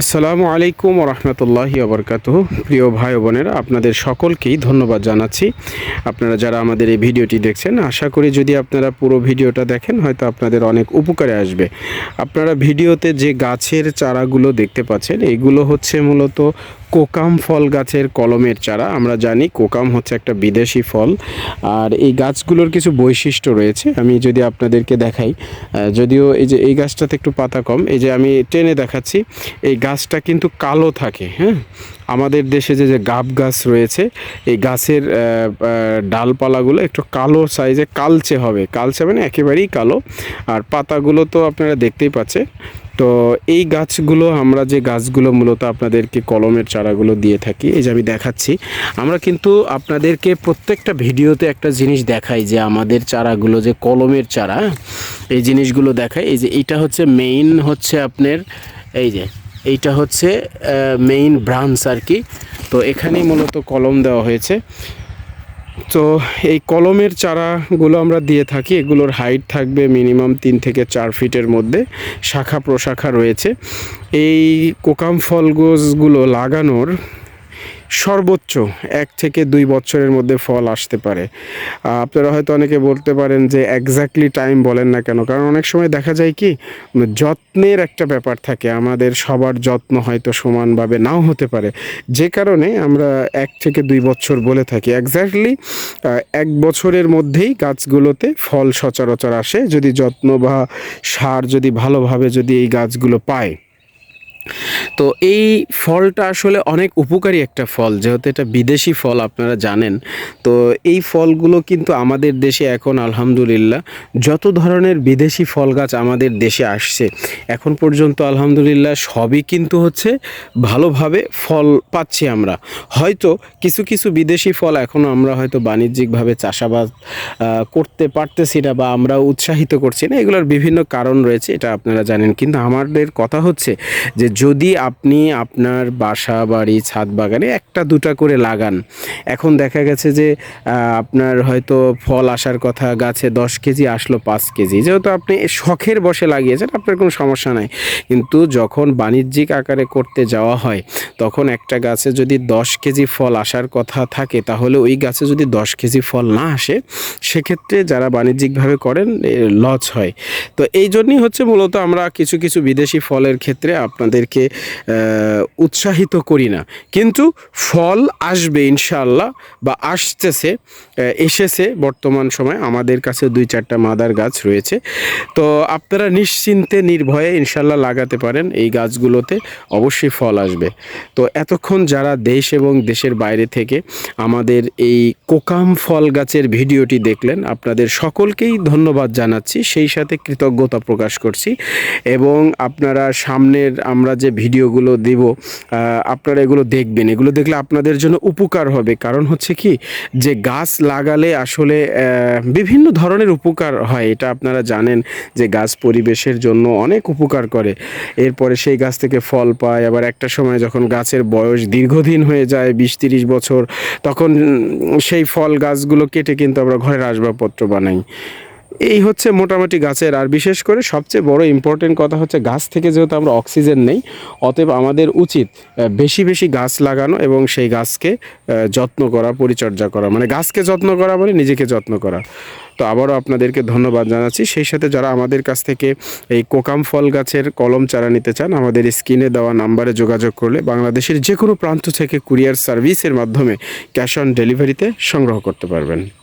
আসসালামু আলাইকুম রহমতুল্লাহি আবরকাত প্রিয় ভাই বোনেরা, আপনাদের সকলকেই ধন্যবাদ জানাচ্ছি। আপনারা যারা আমাদের এই ভিডিওটি দেখছেন, আশা করি যদি আপনারা পুরো ভিডিওটা দেখেন, হয়তো আপনাদের অনেক উপকারে আসবে। আপনারা ভিডিওতে যে গাছের চারাগুলো দেখতে পাচ্ছেন, এগুলো হচ্ছে মূলত কোকাম ফল গাছের কলমের চারা। আমরা জানি কোকাম হচ্ছে একটা বিদেশি ফল। আর এই গাছগুলোর কিছু বৈশিষ্ট্য রয়েছে। আমি যদি আপনাদেরকে দেখাই যদিও এই যে এই গাছটাতে একটু পাতা কম, এই যে আমি টেনে দেখাচ্ছি, এই গাছটা কিন্তু কালো থাকে হ্যাঁ? আমাদের দেশে যে যে গাব গাছ রয়েছে, এই গাছের ডালপালাগুলো একটু কালো সাইজে কালচে হবে। কালচে মানে একেবারেই কালো। আর পাতাগুলো তো আপনারা দেখতেই পাচ্ছেন। তো এই গাছগুলো, আমরা যে গাছগুলো মূলত আপনাদেরকে কলমের চারাগুলো দিয়ে থাকি, এই যে আমি দেখাচ্ছি, আমরা কিন্তু আপনাদেরকে প্রত্যেকটা ভিডিওতে একটা জিনিস দেখাই যে আমাদের চারাগুলো যে কলমের চারা, এই জিনিসগুলো দেখাই। এই যে এইটা হচ্ছে মেইন হচ্ছে আপনার, এই যে এইটা হচ্ছে মেইন ব্রাঞ্চ আর কি। তো এখানেই মূলত কলম দেওয়া হয়েছে। তো এই কলমের চারাগুলো আমরা দিয়ে থাকি। এগুলোর হাইট থাকবে মিনিমাম তিন থেকে চার ফিটের মধ্যে। শাখা প্রশাখা রয়েছে। এই কোকাম ফল গোছগুলো লাগানোর সর্বোচ্চ এক থেকে দুই বছরের মধ্যে ফল আসতে পারে। আপনারা হয়তো অনেকে বলতে পারেন যে এক্স্যাক্টলি টাইম বলেন না কেন? কারণ অনেক সময় দেখা যায় কি, যত্নের একটা ব্যাপার থাকে। আমাদের সবার যত্ন হয়তো সমানভাবে নাও হতে পারে। যে কারণে আমরা এক থেকে দুই বছর বলে থাকি। এক্স্যাক্টলি এক বছরের মধ্যেই গাছগুলোতে ফল সচরাচর আসে। যদি যত্ন বা সার যদি ভালোভাবে যদি এই গাছগুলো পায়। তো এই ফলটা আসলে অনেক উপকারী একটা ফল, যেহেতু এটা বিদেশি ফল, আপনারা জানেন। তো এই ফলগুলো কিন্তু আমাদের দেশে এখন, আলহামদুলিল্লাহ, যত ধরনের বিদেশি ফল গাছ আমাদের দেশে আসছে, এখন পর্যন্ত, আলহামদুলিল্লাহ, সবই কিন্তু হচ্ছে ভালোভাবে ফল পাচ্ছি আমরা। হয়তো কিছু কিছু বিদেশি ফল এখনও আমরা হয়তো বাণিজ্যিকভাবে চাষাবাদ করতে পারতেছি না বা আমরা উৎসাহিত করছি না। এগুলোর বিভিন্ন কারণ রয়েছে, এটা আপনারা জানেন। কিন্তু আমাদের কথা হচ্ছে যে যদি আপনি আপনার বাসা, বাড়ি, ছাদ বাগানে একটা, দুটা করে লাগান, এখন দেখা গেছে যে আপনার হয়তো ফল আসার কথা, গাছে দশ কেজি আসলো পাঁচ কেজি, যেহেতু আপনি শখের বসে লাগিয়েছেন, আপনার কোনো সমস্যা নাই। কিন্তু যখন বাণিজ্যিক আকারে করতে যাওয়া হয়, তখন একটা গাছে যদি দশ কেজি ফল আসার কথা থাকে, তাহলে ওই গাছে যদি দশ কেজি ফল না আসে, সেক্ষেত্রে যারা বাণিজ্যিকভাবে করেন লস হয়। তো এই জন্যই হচ্ছে মূলত আমরা কিছু কিছু বিদেশি ফলের ক্ষেত্রে আপনাদেরকে আহ, উৎসাহিত করি না। কিন্তু ফল আসবে ইনশাআল্লাহ বা আসতেছে এসেছে বর্তমান সময়। আমাদের কাছে দুই চারটা মাদার গাছ রয়েছে। তো আপনারা নিশ্চিন্তে নির্ভয়ে ইনশাল্লাহ লাগাতে পারেন এই গাছগুলোতে অবশ্যই ফল আসবে। তো এতক্ষণ যারা দেশ এবং দেশের বাইরে থেকে আমাদের এই কোকাম ফল গাছের ভিডিওটি দেখলেন আপনাদের সকলকেই ধন্যবাদ জানাচ্ছি। সেই সাথে কৃতজ্ঞতা প্রকাশ করছি। এবং আপনারা সামনের আমরা যে ভিডিওগুলো দিব আপনারা এগুলো দেখবেন। এগুলো দেখলে আপনাদের জন্য উপকার হবে। কারণ হচ্ছে কি, যে গাছ লাগালে আসলে বিভিন্ন ধরনের উপকার হয়। এটা আপনারা জানেন যে গাছ পরিবেশের জন্য অনেক উপকার করে। এরপরে সেই গাছ থেকে ফল পায়। আবার একটা সময় যখন গাছের বয়স দীর্ঘদিন হয়ে যায় বিশ তিরিশ বছর, তখন সেই ফল গাছগুলো কেটে কিন্তু আমরা ঘরের আসবাবপত্র বানাই। এই হচ্ছে মোটামুটি গাছের, আর বিশেষ করে সবচেয়ে বড় ইম্পর্টেন্ট কথা হচ্ছে গাছ থেকে যেহেতু আমরা অক্সিজেন নেই, অতএব আমাদের উচিত বেশি বেশি গাছ লাগানো এবং সেই গাছকে যত্ন করা, পরিচর্যা করা। মানে গাছকে যত্ন করা মানে নিজেকে যত্ন করা। তো আবারও আপনাদেরকে ধন্যবাদ জানাচ্ছি। সেই সাথে যারা আমাদের কাছ থেকে এই কোকাম ফল গাছের কলম চারা নিতে চান, আমাদের স্ক্রিনে দেওয়া নাম্বারে যোগাযোগ করলে বাংলাদেশের যে কোনো প্রান্ত থেকে কুরিয়ার সার্ভিসের মাধ্যমে ক্যাশ অন ডেলিভারিতে সংগ্রহ করতে পারবেন।